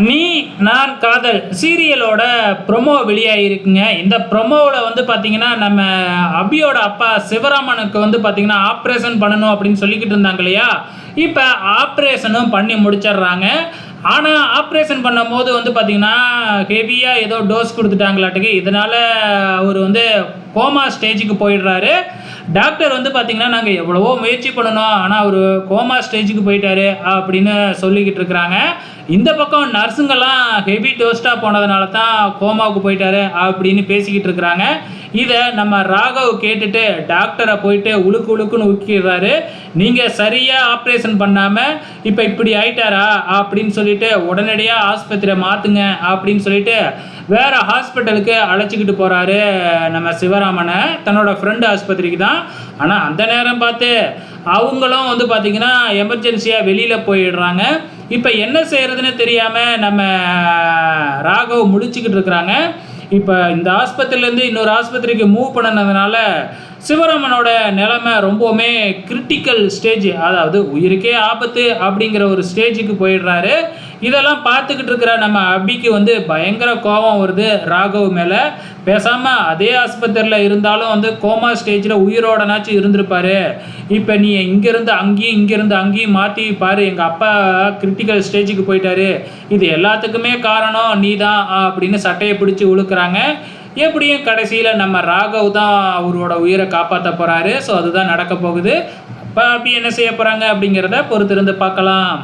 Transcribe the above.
நீ நான் காதல். சீரியலோட ப்ரொமோ வெளியாகிருக்குங்க இந்த ப்ரொமோவில் வந்து பார்த்தீங்கன்னா நம்ம அபியோட அப்பா சிவராமனுக்கு வந்து பார்த்தீங்கன்னா ஆப்ரேஷன் பண்ணணும் அப்படின்னு சொல்லிக்கிட்டு இருந்தாங்க இல்லையா? இப்போ ஆப்ரேஷனும் பண்ணி முடிச்சிடுறாங்க. ஆனால் ஆப்ரேஷன் பண்ணும்போது வந்து பார்த்திங்கன்னா ஹெவியாக ஏதோ டோஸ் கொடுத்துட்டாங்களாட்டுக்கு. இதனால் அவர் வந்து கோமா ஸ்டேஜுக்கு போயிடுறாரு. டாக்டர் வந்து பார்த்திங்கன்னா நாங்கள் எவ்வளவோ முயற்சி பண்ணணும் ஆனால் அவர் கோமா ஸ்டேஜுக்கு போயிட்டாரு அப்படின்னு சொல்லிக்கிட்டு இருக்கிறாங்க. இந்த பக்கம் நர்ஸுங்கெல்லாம் ஹெவி டோஸ்ட்டாக போனதுனால தான் கோமாவுக்கு போயிட்டாரு அப்படின்னு பேசிக்கிட்டு இருக்கிறாங்க. இதை நம்ம ராகவ் கேட்டுட்டு டாக்டரை போயிட்டு உழுக்கு உழுக்குன்னு உக்கிடுறாரு நீங்கள் சரியாக ஆப்ரேஷன் பண்ணாமல் இப்போ இப்படி ஆயிட்டாரா அப்படின்னு சொல்லிட்டு உடனடியாக ஆஸ்பத்திரியை மாற்றுங்க அப்படின்னு சொல்லிட்டு வேறு ஹாஸ்பிட்டலுக்கு அழைச்சிக்கிட்டு போகிறாரு நம்ம சிவராமனை தன்னோட ஃப்ரெண்டு ஆஸ்பத்திரிக்கு தான். ஆனால் அந்த நேரம் பார்த்து அவங்களும் வந்து பார்த்திங்கன்னா எமர்ஜென்சியாக வெளியில் போயிடுறாங்க. இப்போ என்ன செய்கிறதுன்னு தெரியாமல் நம்ம ராகவ் முடிச்சுக்கிட்டு இருக்கிறாங்க. இப்போ இந்த ஆஸ்பத்திரிலேருந்து இன்னொரு ஆஸ்பத்திரிக்கு மூவ் பண்ணனதுனால சிவராமனோட நிலைமை ரொம்பவுமே கிரிட்டிக்கல் ஸ்டேஜ் அதாவது உயிருக்கே ஆபத்து அப்படிங்கிற ஒரு ஸ்டேஜுக்கு போயிடுறாரு. இதெல்லாம் பார்த்துக்கிட்டு இருக்கிற நம்ம அபிக்கு வந்து பயங்கர கோபம் வருது. ராகவ் மேலே பேசாமல் அதே ஆஸ்பத்திரியில் இருந்தாலும் வந்து கோமா ஸ்டேஜில் உயிரோடனாச்சும் இருந்திருப்பாரு. இப்போ நீ இங்கேருந்து அங்கேயும் இங்கேருந்து அங்கேயும் மாற்றி பாரு. எங்கள் அப்பா கிரிட்டிக்கல் ஸ்டேஜுக்கு போயிட்டாரு. இது எல்லாத்துக்குமே காரணம் நீ தான் அப்படின்னு சட்டையை பிடிச்சி உழுக்கிறாங்க. எப்படியும் கடைசியில் நம்ம ராகவ் தான் அவரோட உயிரை காப்பாற்ற போகிறாரு ஸோ அதுதான் நடக்க போகுது. அப்போ அப்படி என்ன செய்ய போகிறாங்க அப்படிங்கிறத பொறுத்திருந்து பார்க்கலாம்.